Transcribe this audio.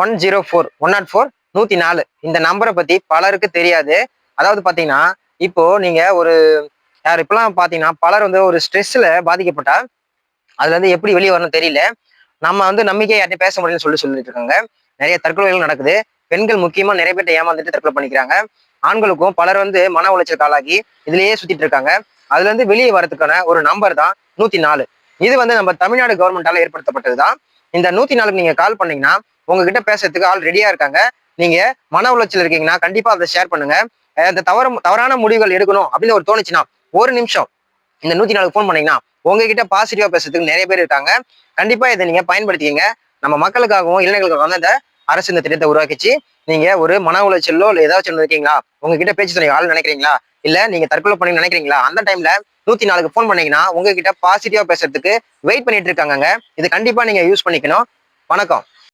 One zero four one nought four நூற்றி நாலு. இந்த நம்பரை பற்றி பலருக்கு தெரியாது. அதாவது பார்த்தீங்கன்னா இப்போ நீங்கள் ஒரு யார் இப்பெல்லாம் பார்த்தீங்கன்னா பலர் வந்து ஒரு ஸ்ட்ரெஸ்ஸில் பாதிக்கப்பட்டால் அதுலேருந்து எப்படி வெளியே வரணும் தெரியல. நம்ம வந்து நம்பிக்கை யார்ட்டையும் பேச முடியலன்னு சொல்லி சொல்லிட்டு இருக்காங்க. நிறைய தற்கொலைகள் நடக்குது. பெண்கள் முக்கியமாக நிறைய பேர்ட்ட ஏமாந்துட்டு தற்கொலை பண்ணிக்கிறாங்க. ஆண்களுக்கும் பலர் வந்து மன உளைச்சல் காலாகி இதுலயே சுத்திட்டு இருக்காங்க. அதுல இருந்து வெளியே வரதுக்கான ஒரு நம்பர் தான் நூத்தி நாலு. இது வந்து நம்ம தமிழ்நாடு கவர்மெண்டால ஏற்படுத்தப்பட்டது தான் இந்த நூத்தி நாலுக்கு நீங்க கால் பண்ணீங்கன்னா உங்ககிட்ட பேசுறதுக்கு ஆள் ரெடியா இருக்காங்க. நீங்க மன உளைச்சல் இருக்கீங்கன்னா கண்டிப்பா அதை ஷேர் பண்ணுங்க. அந்த இந்த தவறு தவறான முடிவுகள் எடுக்கணும் அப்படின்னு ஒரு தோணுச்சுன்னா ஒரு நிமிஷம் இந்த நூத்தி நாலுக்கு ஃபோன் பண்ணீங்கன்னா உங்ககிட்ட பாசிட்டிவா பேசுறதுக்கு நிறைய பேர் இருக்காங்க. கண்டிப்பா இதை நீங்க பயன்படுத்திக்கங்க. நம்ம மக்களுக்காகவும் இளைஞர்களுக்காகவும் இந்த அரசு இந்த திட்டத்தை உருவாக்கிச்சு. நீங்க ஒரு மன உளைச்சலோ இல்ல ஏதாச்சும் இருக்கீங்களா? உங்ககிட்ட பேச்சு துணை ஆள் நினைக்கிறீங்களா? இல்ல நீங்க தற்கொலை பண்ணி நினைக்கிறீங்களா? அந்த டைம்ல நூத்தி நாலுக்கு ஃபோன் பண்ணீங்கன்னா உங்ககிட்ட பாசிட்டிவா பேசுறதுக்கு வெயிட் பண்ணிட்டு இருக்காங்க இது கண்டிப்பா நீங்க யூஸ் பண்ணிக்கணும். வணக்கம்.